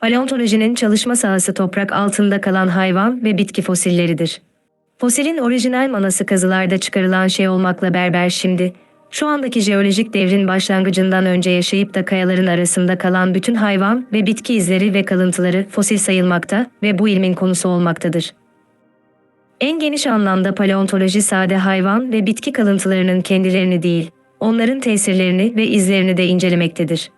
Paleontolojinin çalışma sahası toprak altında kalan hayvan ve bitki fosilleridir. Fosilin orijinal manası kazılarda çıkarılan şey olmakla berber şimdi, şu andaki jeolojik devrin başlangıcından önce yaşayıp da kayaların arasında kalan bütün hayvan ve bitki izleri ve kalıntıları fosil sayılmakta ve bu ilmin konusu olmaktadır. En geniş anlamda paleontoloji sade hayvan ve bitki kalıntılarının kendilerini değil, onların tesirlerini ve izlerini de incelemektedir.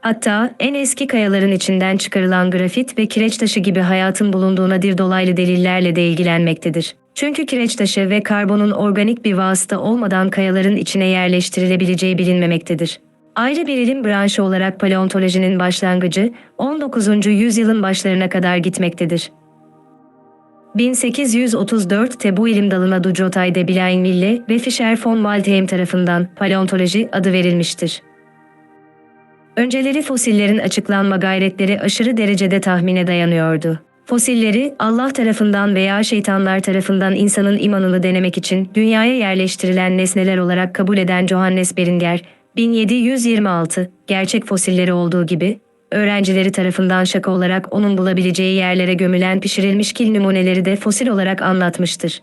Hatta en eski kayaların içinden çıkarılan grafit ve kireç taşı gibi hayatın bulunduğuna dir dolaylı delillerle de ilgilenmektedir. Çünkü kireç taşı ve karbonun organik bir vasıta olmadan kayaların içine yerleştirilebileceği bilinmemektedir. Ayrı bir ilim branşı olarak paleontolojinin başlangıcı 19. yüzyılın başlarına kadar gitmektedir. 1834'te bu ilim dalına Ducrotay de Blainville ve Fischer von Waldheim tarafından paleontoloji adı verilmiştir. Önceleri fosillerin açıklanma gayretleri aşırı derecede tahmine dayanıyordu. Fosilleri Allah tarafından veya şeytanlar tarafından insanın imanını denemek için dünyaya yerleştirilen nesneler olarak kabul eden Johannes Beringer, 1726, gerçek fosilleri olduğu gibi, öğrencileri tarafından şaka olarak onun bulabileceği yerlere gömülen pişirilmiş kil numuneleri de fosil olarak anlatmıştır.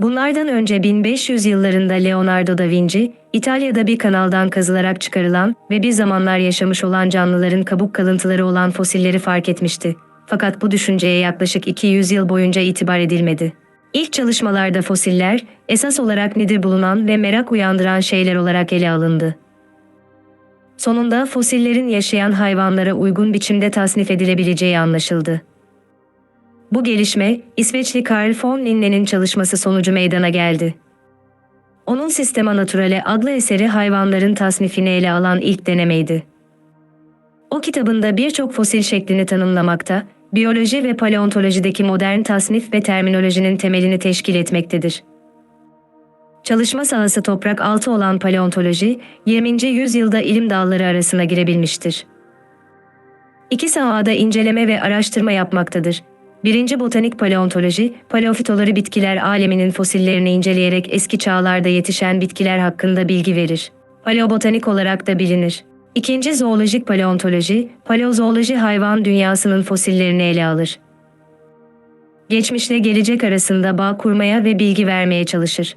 Bunlardan önce 1500 yıllarında Leonardo da Vinci, İtalya'da bir kanaldan kazılarak çıkarılan ve bir zamanlar yaşamış olan canlıların kabuk kalıntıları olan fosilleri fark etmişti. Fakat bu düşünceye yaklaşık 200 yıl boyunca itibar edilmedi. İlk çalışmalarda fosiller, esas olarak nedir bulunan ve merak uyandıran şeyler olarak ele alındı. Sonunda fosillerin yaşayan hayvanlara uygun biçimde tasnif edilebileceği anlaşıldı. Bu gelişme, İsveçli Carl von Linne'nin çalışması sonucu meydana geldi. Onun Sistema Naturale adlı eseri hayvanların tasnifini ele alan ilk denemeydi. O kitabında birçok fosil şeklini tanımlamakta, biyoloji ve paleontolojideki modern tasnif ve terminolojinin temelini teşkil etmektedir. Çalışma sahası toprak altı olan paleontoloji, 20. yüzyılda ilim dalları arasına girebilmiştir. İki sahada inceleme ve araştırma yapmaktadır. Birinci botanik paleontoloji, paleofitoları bitkiler aleminin fosillerini inceleyerek eski çağlarda yetişen bitkiler hakkında bilgi verir. Paleobotanik olarak da bilinir. İkinci zoolojik paleontoloji, paleozooloji hayvan dünyasının fosillerini ele alır. Geçmişle gelecek arasında bağ kurmaya ve bilgi vermeye çalışır.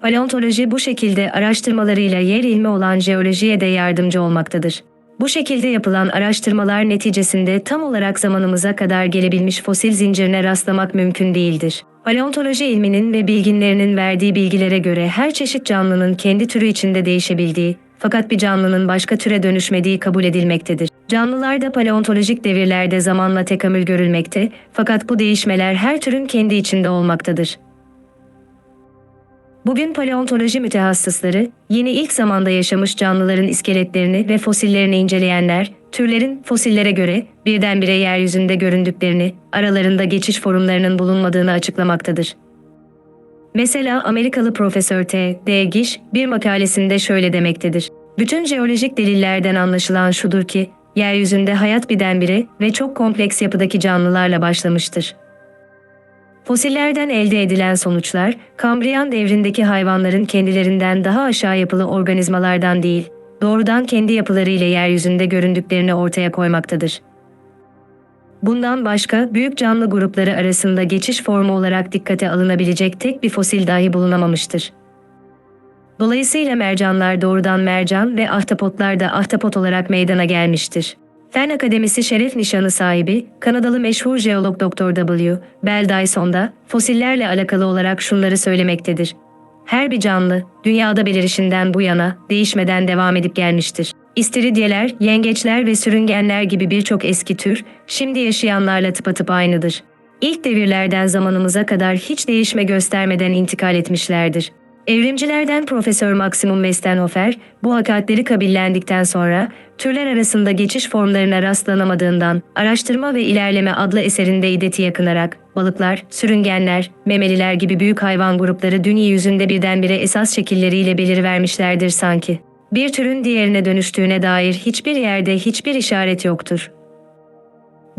Paleontoloji bu şekilde araştırmalarıyla yer ilmi olan jeolojiye de yardımcı olmaktadır. Bu şekilde yapılan araştırmalar neticesinde tam olarak zamanımıza kadar gelebilmiş fosil zincirine rastlamak mümkün değildir. Paleontoloji ilminin ve bilginlerinin verdiği bilgilere göre her çeşit canlının kendi türü içinde değişebildiği, fakat bir canlının başka türe dönüşmediği kabul edilmektedir. Canlılarda paleontolojik devirlerde zamanla tekamül görülmekte, fakat bu değişmeler her türün kendi içinde olmaktadır. Bugün paleontoloji mütehassısları, yeni ilk zamanda yaşamış canlıların iskeletlerini ve fosillerini inceleyenler, türlerin fosillere göre birdenbire yeryüzünde göründüklerini, aralarında geçiş formlarının bulunmadığını açıklamaktadır. Mesela Amerikalı Profesör T. D. Gish bir makalesinde şöyle demektedir. Bütün jeolojik delillerden anlaşılan şudur ki, yeryüzünde hayat birdenbire ve çok kompleks yapıdaki canlılarla başlamıştır. Fosillerden elde edilen sonuçlar, Kambriyan devrindeki hayvanların kendilerinden daha aşağı yapılı organizmalardan değil, doğrudan kendi yapıları ile yeryüzünde göründüklerini ortaya koymaktadır. Bundan başka büyük canlı grupları arasında geçiş formu olarak dikkate alınabilecek tek bir fosil dahi bulunamamıştır. Dolayısıyla mercanlar doğrudan mercan ve ahtapotlar da ahtapot olarak meydana gelmiştir. Fen Akademisi şeref nişanı sahibi, Kanadalı meşhur jeolog Dr. W. Bell Dyson da fosillerle alakalı olarak şunları söylemektedir. Her bir canlı, dünyada belirişinden bu yana değişmeden devam edip gelmiştir. İstiridyeler, yengeçler ve sürüngenler gibi birçok eski tür, şimdi yaşayanlarla tıpatıp aynıdır. İlk devirlerden zamanımıza kadar hiç değişme göstermeden intikal etmişlerdir. Evrimcilerden Profesör Maximum Westenhofer, bu hakikatleri kabillendikten sonra türler arasında geçiş formlarına rastlanamadığından Araştırma ve İlerleme adlı eserinde iddeti yakınarak balıklar, sürüngenler, memeliler gibi büyük hayvan grupları dünya yüzünde birdenbire esas şekilleriyle belirivermişlerdir sanki. Bir türün diğerine dönüştüğüne dair hiçbir yerde hiçbir işaret yoktur.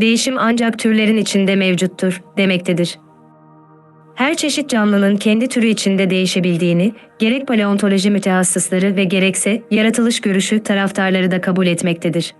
Değişim ancak türlerin içinde mevcuttur demektedir her çeşit canlının kendi türü içinde değişebildiğini, gerek paleontoloji mütehassısları ve gerekse yaratılış görüşü taraftarları da kabul etmektedir.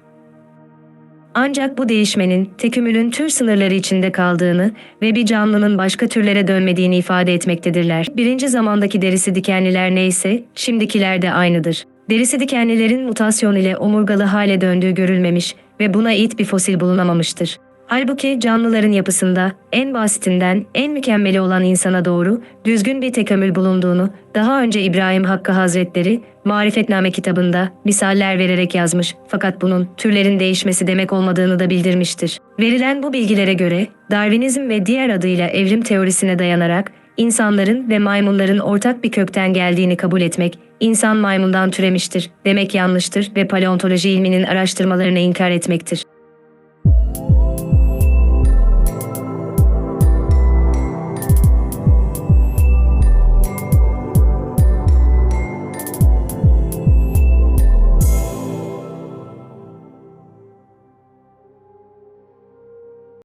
Ancak bu değişmenin tekümülün tür sınırları içinde kaldığını ve bir canlının başka türlere dönmediğini ifade etmektedirler. Birinci zamandaki derisi dikenliler neyse, şimdikiler de aynıdır. Derisi dikenlilerin mutasyon ile omurgalı hale döndüğü görülmemiş ve buna ait bir fosil bulunamamıştır. Halbuki canlıların yapısında en basitinden en mükemmeli olan insana doğru düzgün bir tekamül bulunduğunu daha önce İbrahim Hakkı Hazretleri Marifetname kitabında misaller vererek yazmış fakat bunun türlerin değişmesi demek olmadığını da bildirmiştir. Verilen bu bilgilere göre Darwinizm ve diğer adıyla evrim teorisine dayanarak insanların ve maymunların ortak bir kökten geldiğini kabul etmek, insan maymundan türemiştir demek yanlıştır ve paleontoloji ilminin araştırmalarını inkar etmektir.